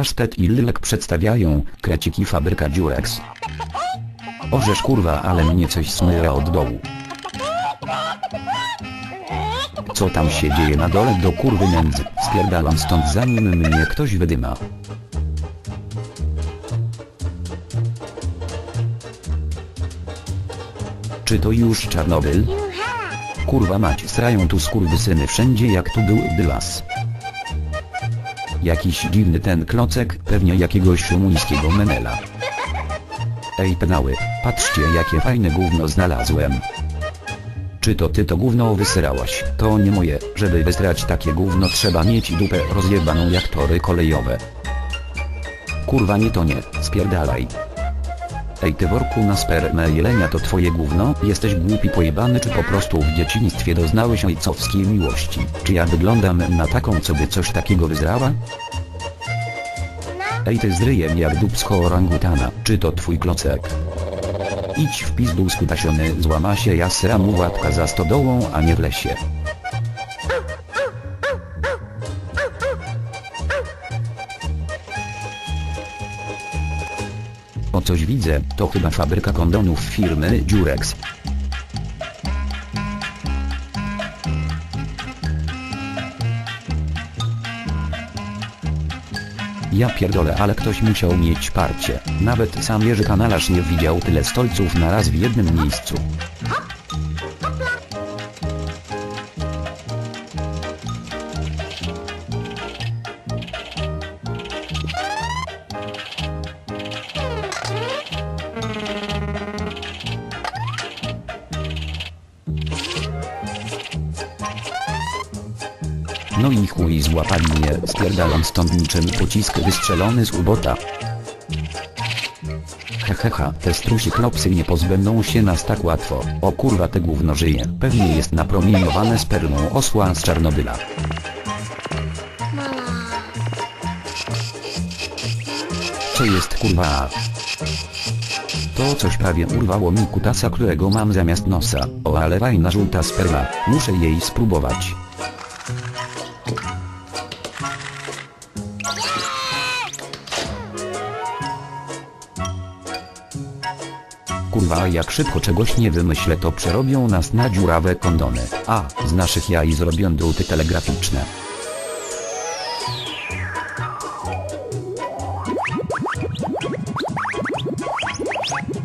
pasztet i lylek przedstawiają, kreciki fabryka Durex. Orzesz kurwa, ale mnie coś smyra od dołu. Co tam się dzieje na dole do kurwy nędzy? Spierdalam stąd zanim mnie ktoś wydyma. Czy to już Czarnobyl? Kurwa mać, srają tu skurwysyny wszędzie jak tu był las. Jakiś dziwny ten klocek, pewnie jakiegoś rumuńskiego menela. Ej penały, patrzcie jakie fajne gówno znalazłem. Czy to ty to gówno wysyrałaś? To nie moje, żeby wysrać takie gówno trzeba mieć dupę rozjebaną jak tory kolejowe. Kurwa nie to nie, spierdalaj. Ej ty worku na spermę jelenia to twoje gówno? Jesteś głupi pojebany czy po prostu w dzieciństwie doznałeś ojcowskiej miłości? Czy ja wyglądam na taką co by coś takiego wyzrała? Ej ty z ryjem jak dupsko orangutana, czy to twój klocek? Idź w pizdu skutasiony złama się ja sram łatka za stodołą a nie w lesie. Coś widzę, to chyba fabryka kondonów firmy Durex. Ja pierdolę, ale ktoś musiał mieć parcie. Nawet sam Jerzy Kanalarz nie widział tyle stolców na raz w jednym miejscu. No i chuj złapali mnie, spierdalam stąd niczym pocisk wystrzelony z ubota. Heheha, te strusi klopsy nie pozbędą się nas tak łatwo. O kurwa te gówno żyje. Pewnie jest napromieniowane spermą osła z Czarnobyla. Co jest kurwa? To coś prawie urwało mi kutasa, którego mam zamiast nosa. O ale fajna żółta sperma. Muszę jej spróbować. Kurwa jak szybko czegoś nie wymyślę to przerobią nas na dziurawe kondony. A, z naszych jaj zrobią druty telegraficzne.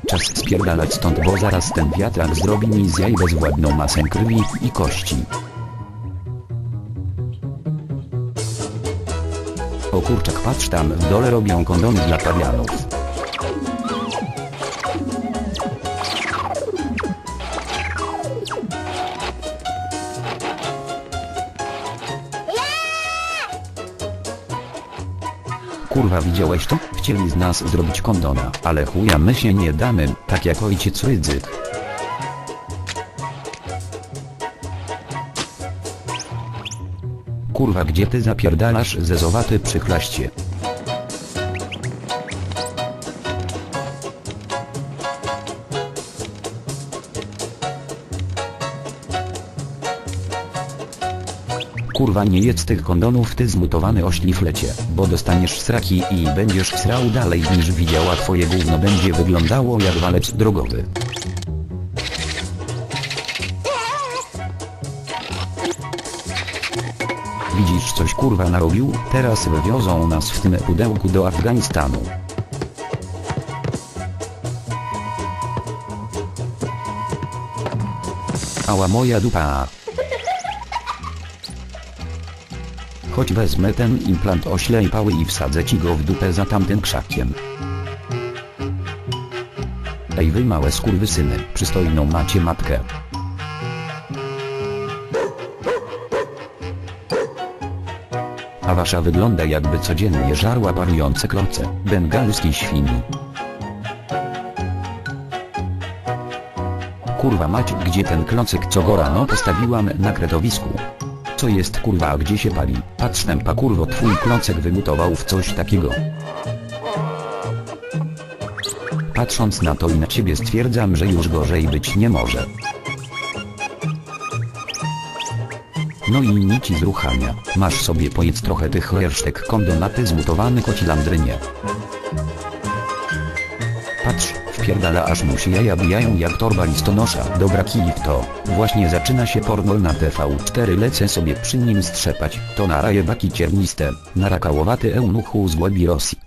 Czas spierdalać stąd bo zaraz ten wiatrak zrobi mi z jaj bezwładną masę krwi i kości. O kurczak patrz tam w dole robią kondony dla pawianów. Kurwa widziałeś to? Chcieli z nas zrobić kondona, ale chuja my się nie damy, tak jak ojciec Rydzyk. Kurwa gdzie ty zapierdalasz zezowaty przychlaście? Kurwa nie jedz tych kondonów ty zmutowany ośliflecie, bo dostaniesz sraki i będziesz srał dalej niż widziała twoje gówno będzie wyglądało jak walec drogowy. Widzisz coś kurwa narobił? Teraz wywiozą nas w tym pudełku do Afganistanu. Ała moja dupa. Choć wezmę ten implant oślej pały i wsadzę ci go w dupę za tamtym krzakiem. Ej wy małe skurwysyny, przystojną macie matkę. A wasza wygląda jakby codziennie żarła parujące kloce, bengalskiej świni. Kurwa mać, gdzie ten klocek co go rano postawiłam na kretowisku? Co jest kurwa a gdzie się pali? Patrz tempa kurwo twój klocek wymutował w coś takiego. Patrząc na to i na ciebie stwierdzam, że już gorzej być nie może. No i nici z ruchania. Masz sobie pojedz trochę tych resztek kondonaty zlutowany koci landrynie. Patrz, wpierdala aż mu się jaja bijają jak torba listonosza. Dobra kij w to. Właśnie zaczyna się pornol na TV4 lecę sobie przy nim strzepać. To na raje baki cierniste, na rakałowaty eunuchu z Rosji.